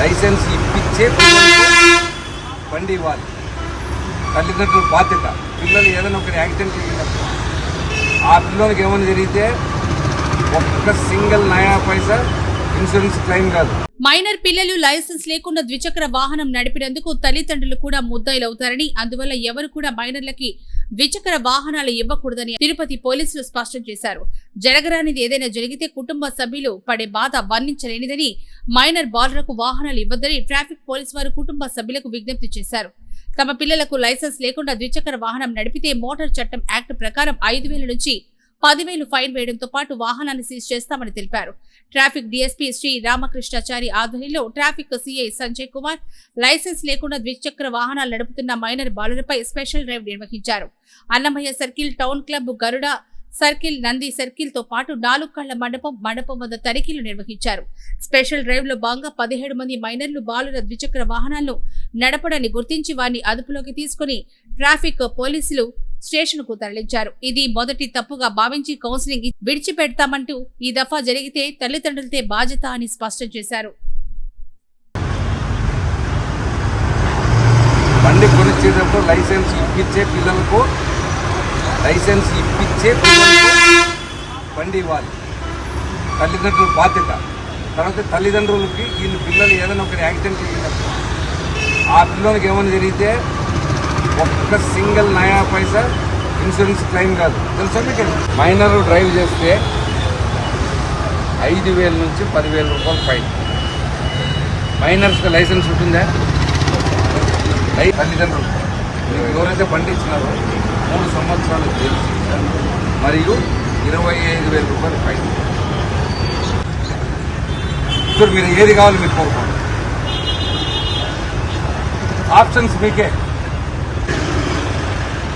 Licence ఇప్పించే బండి ఇవ్వాలి. తల్లిదండ్రుల బాధ్యత. పిల్లలు ఏదైనా ఒకటి యాక్సిడెంట్ జరిగినప్పుడు ఆ పిల్లలకి ఏమైనా జరిగితే ఒక్క సింగిల్ నయా పైసా ఇన్సూరెన్స్ క్లెయిమ్ కాదు. మైనర్ పిల్లలు లైసెన్స్ లేకుండా ద్విచక్ర వాహనం నడిపినందుకు తల్లిదండ్రులు కూడా ముద్దాయిలవుతారని అందువల్ల ఎవరు కూడా మైనర్లకి ద్విచక్ర వాహనాలు ఇవ్వకూడదని తిరుపతి పోలీసులు స్పష్టం చేశారు. జరగరానిది ఏదైనా జరిగితే కుటుంబ సభ్యులు పడే బాధ వర్ణించలేనిదని మైనర్ బాలులకు వాహనాలు ఇవ్వద్దని ట్రాఫిక్ పోలీసు వారు కుటుంబ సభ్యులకు విజ్ఞప్తి చేశారు. తమ పిల్లలకు లైసెన్స్ లేకుండా ద్విచక్ర వాహనం నడిపితే మోటార్ చట్టం యాక్ట్ ప్రకారం ఐదు వేల నుంచి పదివేలు ఫైన్ వేయడంతో పాటు వాహనాన్ని సీజ్ చేస్తామని తెలిపారు. ట్రాఫిక్ డీఎస్పీ శ్రీ రామకృష్ణాచారి ఆధ్వర్యంలో traffic CI Sanjay Kumar licence లేకుండా ద్విచక్ర వాహనాలు నడుపుతున్న మైనర్ బాలులపై స్పెషల్ డ్రైవ్ నిర్వహించారు. Annamayya circle town club Garuda circle Nandi సర్కిల్తో పాటు నాలుగు కళ్ళ మండపం మండపం వద్ద తనిఖీలు నిర్వహించారు. స్పెషల్ డ్రైవ్లో భాగంగా పదిహేడు మంది మైనర్లు బాలుర ద్విచక్ర వాహనాలను నడపడాన్ని గుర్తించి వారిని అదుపులోకి తీసుకుని ట్రాఫిక్ పోలీసులు స్టేషన్కు తరలించారు. ఇది మొదటి తప్పుగా భావించి కౌన్సిలింగ్ విడిచిపెడతామంటూ ఈ దఫా జరిగితే తల్లిదండ్రులతే బాధ్యత అని స్పష్టం చేశారు. బండి కొనిచ్చేటప్పుడు లైసెన్స్ ఇప్పించే పిల్లలకు లైసెన్స్ ఇప్పించే పిల్లలకు బండి ఇవ్వాలి. తల్లిదండ్రుల బాధ్యత. తర్వాత తల్లిదండ్రులకి వీళ్ళు పిల్లలు ఏదైనా ఒకటి యాక్సిడెంట్ చేసినప్పుడు ఆ పిల్లలకి ఏమైనా జరిగితే ఒక్క సింగిల్ నయా పైసా ఇన్సూరెన్స్ క్లెయిమ్ కాదు. తెలుసా మీకు? మైనర్ డ్రైవ్ చేస్తే ఐదు వేల నుంచి పదివేల రూపాయలు ఫైన్. మైనర్స్కి లైసెన్స్ ఉంటుందా? లై- తల్లిదండ్రులు. మీరు ఎవరైతే బండి ఇచ్చినారో మూడు సంవత్సరాలు జైలు శిక్ష మరియు ఇరవై ఐదు వేల రూపాయలు ఫైన్. ఇప్పుడు మీరు ఏది కావాలి మీరు కోరుకోండి. ఆప్షన్స్ మీకే.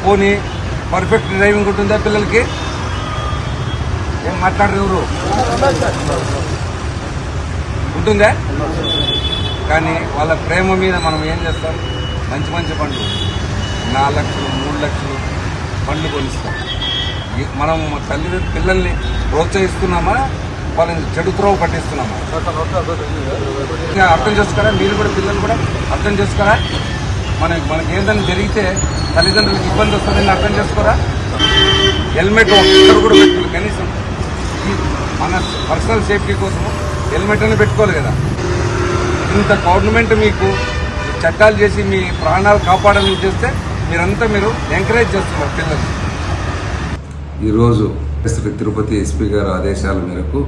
పోనీ పర్ఫెక్ట్ డ్రైవింగ్ ఉంటుందా పిల్లలకి? ఏం మాట్లాడరు ఎవరు? ఉంటుందా? కానీ వాళ్ళ ప్రేమ మీద మనం ఏం చేస్తాం? మంచి మంచి పండ్లు. నాలుగు లక్షలు మూడు లక్షలు పండ్లు కొనిస్తాం. మనం తల్లి పిల్లల్ని ప్రోత్సహిస్తున్నామా? వాళ్ళని చెడు త్రోవ పట్టిస్తున్నామా? అర్థం చేసుకోరా? మీరు కూడా పిల్లలు కూడా అర్థం చేసుకోరా? మన మనకి ఏదైనా జరిగితే తల్లిదండ్రులకు ఇబ్బంది వస్తుందని అర్థం చేసుకోరా? హెల్మెట్ ఒక్కరు కూడా పెట్టుకోవాలి కనీసం మన పర్సనల్ సేఫ్టీ కోసం హెల్మెట్ అని పెట్టుకోవాలి కదా. ఇంత గవర్నమెంట్ మీకు చట్టాలు చేసి మీ ప్రాణాలు కాపాడాలని చేస్తే మీరంతా మీరు ఎంకరేజ్ చేస్తున్నారు పిల్లలు ఈరోజు శ్రీ తిరుపతి ఎస్పీ గారి ఆదేశాల మేరకు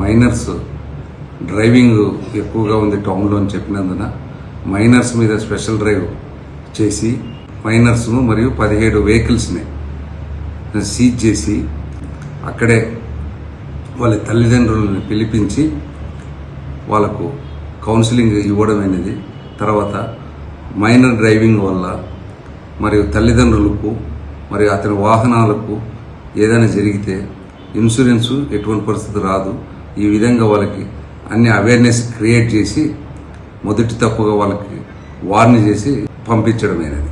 మైనర్స్ డ్రైవింగ్ ఎక్కువగా ఉంది టౌన్లో అని చెప్పినందున మైనర్స్ మీద స్పెషల్ డ్రైవ్ చేసి మైనర్స్ను మరియు పదిహేడు వెహికల్స్ని సీజ్ చేసి అక్కడే వాళ్ళ తల్లిదండ్రులను పిలిపించి వాళ్ళకు కౌన్సిలింగ్ ఇవ్వడం అనేది తర్వాత మైనర్ డ్రైవింగ్ వల్ల మరియు తల్లిదండ్రులకు మరియు అతని వాహనాలకు ఏదైనా జరిగితే ఇన్సూరెన్స్ ఎటువంటి పరిస్థితి రాదు. ఈ విధంగా వాళ్ళకి అన్ని అవేర్నెస్ క్రియేట్ చేసి మొదటి తప్పుగా వాళ్ళకి వార్న్ చేసి పంపించడం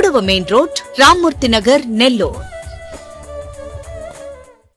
கூடவ மெயின் ரோட் ராமூர்த்தி நகர் நெல்லூர்.